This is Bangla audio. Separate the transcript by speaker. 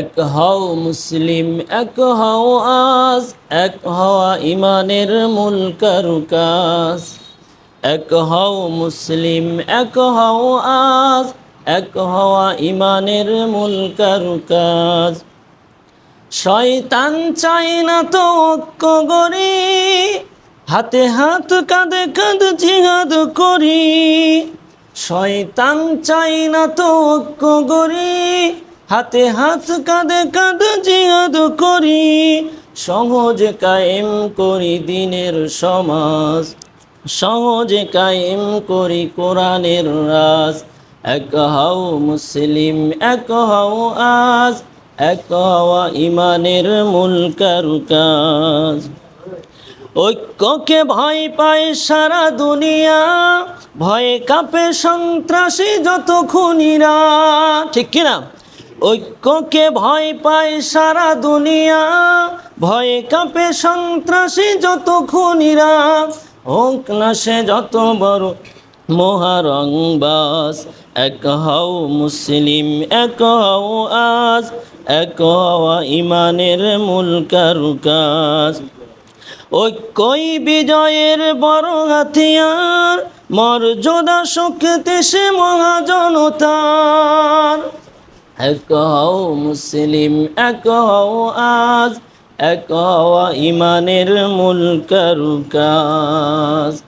Speaker 1: এক হও মুসলিম, এক হও আজ, এক হওয়া ইমানের মূল কারুকাজ এক হও মুসলিম, এক হও আজ, এক হওয়া ইমানের মূল কারুকাজ শয়তান চাই না তো ঐক্য গরি হাতে হাত কাঁধে কাঁধ জিহাদ করি। শয়তান চাই না তো ঐক্য গরি হাতে হাত কাঁধে কাঁধ জিহাদ করি, সহজে কায়েম করি দিনের সমাজ, সহজে কায়েম করি কোরআনের রাজ। এক হও মুসলিম, এক হও আজ, এক হওয়া ইমানের মূল কারুকাজ ঐক্যকে ভয় পায় সারা দুনিয়া, ভয়ে কাঁপে সন্ত্রাসী যত খুনিরা ঠিক কিনা? ঐক্যকে ভয় পায় সারা দুনিয়া। ভয়ে কাঁপে সন্ত্রাসী যত খুনিরা। হোক না সে যত বড় মহারংবাস এক হও মুসলিম, এক হও আজ। এক ইমানের মূল কারুকাজ। ঐক্যই বিজয়ের বড় হাতিয়ার। মর্যাদা শক্তি সে মহাজনতার। এক হও মুসলিম এক হও আজ এক ইমানের মূল কারুকাজ